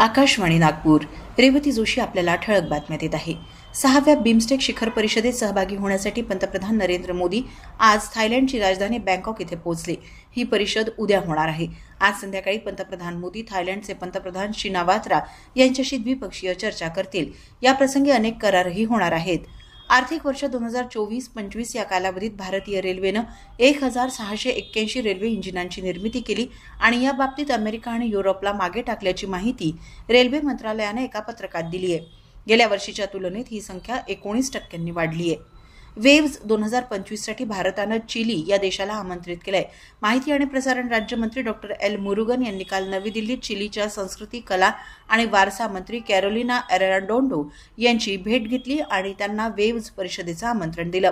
आकाशवाणी नागपूर. रेवती जोशी आपल्याला ठळक बातम्या देत आहे. सहाव्या बिमस्टेक शिखर परिषदेत सहभागी होण्यासाठी पंतप्रधान नरेंद्र मोदी आज थायलंडची राजधानी बँकॉक इथे पोहोचले. ही परिषद उद्या होणार आहे. आज संध्याकाळी पंतप्रधान मोदी थायलंडचे पंतप्रधान शिनावात्रा यांच्याशी द्विपक्षीय चर्चा करतील. याप्रसंगी अनेक करारही होणार आहेत. आर्थिक वर्ष दोन हजार चोवीस पंचवीस या कालावधीत भारतीय रेल्वेनं एक हजार सहाशे एक्क्याऐंशी रेल्वे इंजिनांची निर्मिती केली आणि या बाबतीत अमेरिका आणि युरोपला मागे टाकल्याची माहिती रेल्वे मंत्रालयानं एका पत्रकात दिली आहे गेल्या वर्षीच्या तुलनेत ही संख्या एकोणीस टक्क्यांनी वाढली आहे वेव्ज दोन हजार पंचवीससाठी भारतानं चिली या देशाला आमंत्रित केलंय. माहिती आणि प्रसारण राज्यमंत्री डॉक्टर एल. मुरुगन यांनी काल नवी दिल्लीत चिलीच्या संस्कृती कला आणि वारसा मंत्री कॅरोलिना एराडोंडो यांची भेट घेतली आणि त्यांना वेव्ज परिषदेचं आमंत्रण दिलं.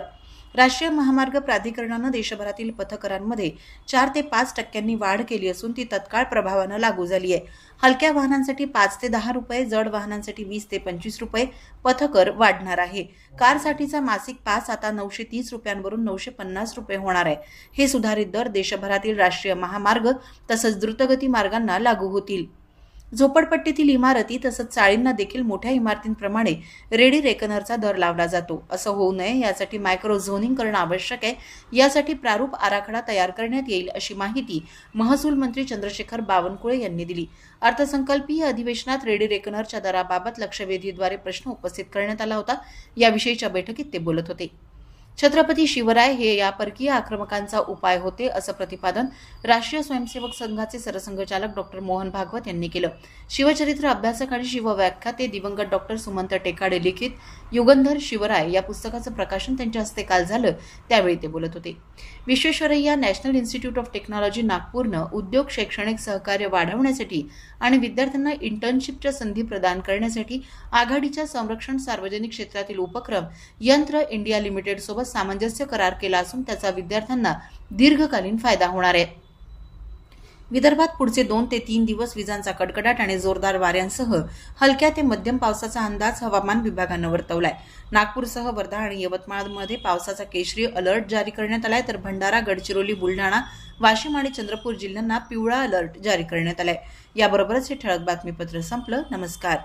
राष्ट्रीय महामार्ग प्राधिकरणानं देशभरातील पथकरांमध्ये चार ते पाच टक्क्यांनी वाढ केली असून ती तत्काळ प्रभावानं लागू झाली आहे. हलक्या वाहनांसाठी पाच ते दहा रुपये जड वाहनांसाठी वीस ते पंचवीस रुपये पथकर वाढणार आहे. कारसाठीचा मासिक पास आता नऊशे तीस रुपयांवरून नऊशे पन्नास रुपये होणार आहे. हे सुधारित दर देशभरातील राष्ट्रीय महामार्ग तसंच द्रुतगती मार्गांना लागू होतील. झोपडपट्टीतील इमारती तसंच चाळींना देखील मोठ्या इमारतींप्रमाणे रेडी रेकनरचा दर लावला जातो. असं होऊ नये यासाठी मायक्रो झोनिंग करणं आवश्यक आहे. यासाठी प्रारूप आराखडा तयार करण्यात येईल अशी माहिती महसूल मंत्री चंद्रशेखर बावनकुळे यांनी दिली. अर्थसंकल्पीय अधिवेशनात रेडी रेकनरच्या दराबाबत लक्षवेधीद्वारे प्रश्न उपस्थित करण्यात आला होता. याविषयीच्या बैठकीत ते बोलत होते. छत्रपती शिवराय हे या परकीय आक्रमकांचा उपाय होते असं प्रतिपादन राष्ट्रीय स्वयंसेवक संघाचे सरसंघचालक डॉक्टर मोहन भागवत यांनी केलं. शिवचरित्र अभ्यासक आणि शिवव्याख्याते दिवंगत डॉक्टर सुमंत टेकाडे लिखित युगंधर शिवराय या पुस्तकाचं प्रकाशन त्यांच्या हस्ते काल झालं त्यावेळी ते बोलत होते. Visvesvaraya national institute of technology नागपूरनं उद्योग शैक्षणिक सहकार्य वाढवण्यासाठी आणि विद्यार्थ्यांना इंटर्नशिपच्या संधी प्रदान करण्यासाठी आघाडीच्या संरक्षण सार्वजनिक क्षेत्रातील उपक्रम यंत्र इंडिया लिमिटेड सोबत सामंजस्य करार केला असून त्याचा विद्यार्थ्यांना दीर्घकालीन फायदा होणार आहे. विदर्भात पुढचे दोन ते तीन दिवस विजांचा कडकडाट आणि जोरदार वाऱ्यांसह हलक्या ते मध्यम पावसाचा अंदाज हवामान विभागानं वर्तवलाय. नागपूरसह वर्धा आणि यवतमाळमध्ये पावसाचा केशरी अलर्ट जारी करण्यात आलाय तर भंडारा गडचिरोली बुलढाणा वाशिम आणि चंद्रपूर जिल्ह्यांना पिवळा अलर्ट जारी करण्यात आलाय. याबरोबरच हे ठळक बातमीपत्र संपलं. नमस्कार.